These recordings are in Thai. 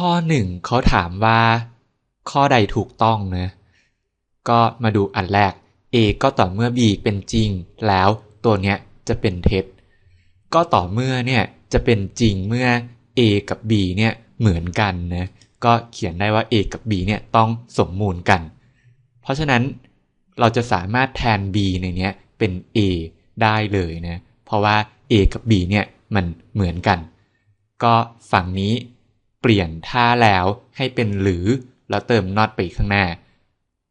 ข้อหนึ่งเขาถามว่า ข้อใดถูกต้องเนะก็มาดูอันแรก A ก็ต่อเมื่อ B เป็นจริง แล้วตัวเนี้ยจะเป็นเท็จ ก็ต่อเมื่อเนี่ยจะเป็นจริงเมื่อ A กับ B เนี่ยเหมือนกันนะก็เขียนได้ว่า A กับ B เนี่ยต้องสมมูลกัน เพราะฉะนั้นเราจะสามารถแทน B ในเนี้ยเป็น A ได้เลยนะ เพราะว่า A กับ B เนี่ยมันเหมือนกัน ก็ฝั่งนี้ เปลี่ยนท่าแล้วให้เป็นหรือ แล้วเติม not ไปข้างหน้า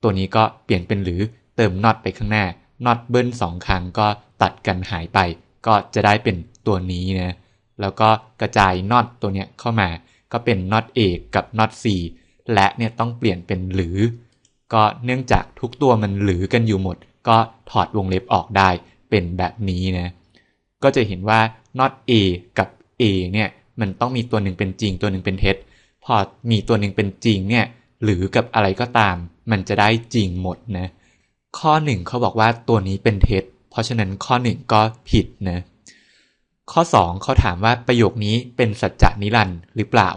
ตัวนี้ก็เปลี่ยนเป็นหรือเติม not ไปข้างหน้า not เบิ้ลสองครั้งก็ตัดกันหายไป ก็จะได้เป็นตัวนี้นะแล้วก็กระจาย not ตัวเนี้ยเข้ามา ก็เป็น not A กับ not C และเนี่ยต้องเปลี่ยนเป็นหรือ ก็เนื่องจากทุกตัวมันหรือกันอยู่หมด ก็ถอดวงเล็บออกได้เป็นแบบนี้นะก็จะเห็นว่า not A กับ A เนี่ย มันต้องมีตัวหนึ่งเป็นจริง ตัวหนึ่งเป็นเท็จ พอมีตัวหนึ่งเป็นจริงเนี่ยหรือกับอะไรก็ตาม มันจะได้จริงหมดนะข้อหนึ่งเขาบอกว่าตัวนี้เป็นเท็จ เพราะฉะนั้นข้อหนึ่งก็ผิดนะข้อสองเขาถามว่าประโยคนี้เป็นสัจจนิรันดร์หรือเปล่า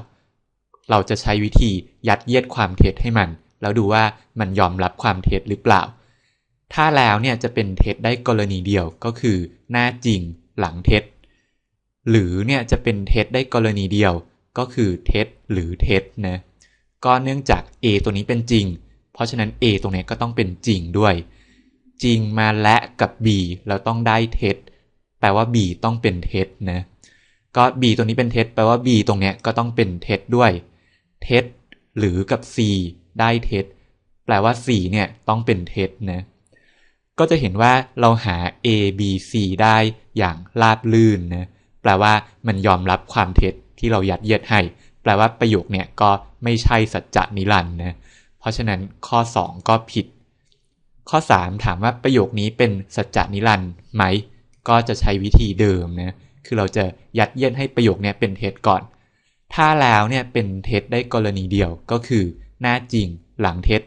เราจะใช้วิธียัดเยียดความเท็จให้มัน แล้วดูว่ามันยอมรับความเท็จหรือเปล่า ถ้าแล้วเนี่ยจะเป็นเท็จได้กรณีเดียวก็คือ หน้าจริงหลังเท็จ หรือเนี่ยจะเป็นเท็จได้กรณีเดียว ก็คือเท็จหรือเท็จนะก็เนื่องจาก A ตัวนี้เป็นจริง เพราะฉะนั้น A ตรงนี้ก็ต้องเป็นจริงด้วย จริงมาและกับ B เราต้องได้เท็จแปลว่า B ต้องเป็นเท็จนะก็ B ตัวนี้เป็นเท็จแปลว่า B ตรงนี้ก็ต้องเป็นเท็จด้วยเท็จหรือกับ C ได้เท็จแปลว่า C เนี่ยต้องเป็นเท็จนะก็จะเห็นว่าเราหา A B C ได้อย่างราบลื่นนะ แปลว่ามันยอมรับความเท็จที่เรายัดเยียดให้ แปลว่าประโยคเนี่ยก็ไม่ใช่สัจจะนิรันดร์นะ เพราะฉะนั้นข้อ 2 ก็ผิด ข้อ 3 ถามว่าประโยคนี้เป็นสัจจะนิรันดร์ไหม ก็จะใช้วิธีเดิมนะ คือเราจะยัดเยียดให้ประโยคนี้เป็นเท็จก่อน ถ้าแล้วเนี่ยเป็นเท็จได้กรณีเดียวก็คือหน้าจริงหลังเท็จ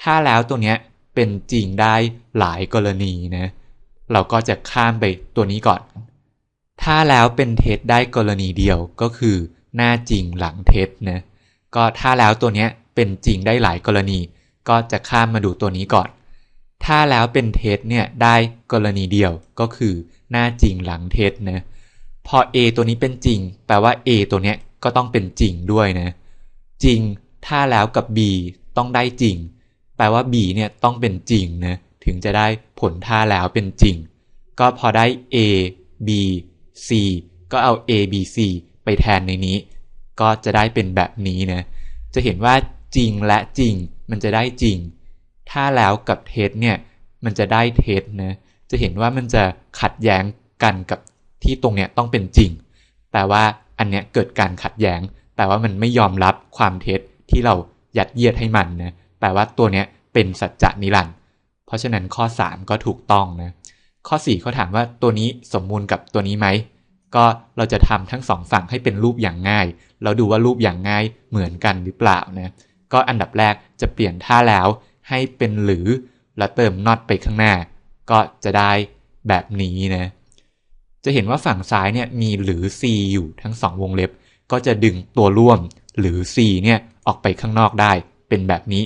ถ้าแล้วตัวเนี้ยเป็นจริงได้หลายกรณีนะ เราก็จะข้ามไปตัวนี้ก่อน ถ้าแล้วเป็นเท็จได้กรณีเดียวก็คือ หน้าจริงหลังเท็จนะก็ถ้าแล้วตัวเนี้ยเป็นจริงได้หลายกรณี ก็จะข้ามมาดูตัวนี้ก่อน ถ้าแล้วเป็นเท็จเนี่ยได้กรณีเดียวก็คือ หน้าจริงหลังเท็จนะพอ A ตัวนี้เป็นจริง แปลว่า A ตัวเนี้ยก็ต้องเป็นจริงด้วยนะจริงถ้าแล้วกับ B ต้องได้จริง แปลว่า B เนี่ยต้องเป็นจริงนะถึงจะได้ผลท่าแล้วเป็นจริง ก็พอได้ A B C ก็เอา A B C ไปแทนในนี้ ก็จะได้เป็นแบบนี้นะ จะเห็นว่าจริงและจริง มันจะได้จริง ถ้าแล้วกับเท็จเนี่ย มันจะได้เท็จนะ จะเห็นว่ามันจะขัดแย้งกันกับที่ตรงเนี้ยต้องเป็นจริงแปลว่าอันเนี้ยเกิดการขัดแย้งแปลว่ามันไม่ยอมรับความเท็จที่เรายัดเยียดให้มันนะแปลว่าตัวเนี้ยเป็นสัจจะนิรันดร์ เพราะฉะนั้นข้อ 3 ก็ถูกต้องนะ ข้อ 4เขาถามว่าตัวนี้สมมูลกับตัวนี้ไหม ก็เราจะทำทั้งสองฝั่งให้เป็นรูปอย่างง่าย เราดูว่ารูปอย่างง่ายเหมือนกันหรือเปล่านะก็อันดับแรกจะเปลี่ยนท่าแล้ว ให้เป็นหรือแล้วเติม not ไปข้างหน้า ก็จะได้แบบนี้นะจะเห็นว่าฝั่งซ้ายเนี่ยมีหรือ c อยู่ทั้งสองวงเล็บ ก็จะดึงตัวร่วมหรือ c เนี่ยออกไปข้างนอกได้เป็นแบบนี้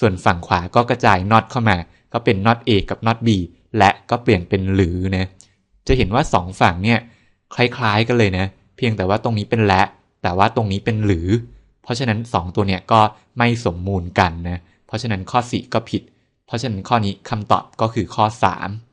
ส่วนฝั่งขวาก็กระจาย not เข้ามา ก็เป็น not a กับ not b และก็เปลี่ยนเป็นหรือนะจะเห็นว่าสองฝั่งเนี่ยคล้ายๆกันเลยนะเพียงแต่ว่าตรงนี้เป็นและ แต่ว่าตรงนี้เป็นหรือ เพราะฉะนั้น 2 ตัวเนี่ยก็ไม่สมมูลกันนะเพราะฉะนั้นข้อ 4 ก็ผิด เพราะฉะนั้นข้อนี้คำตอบก็คือข้อ 3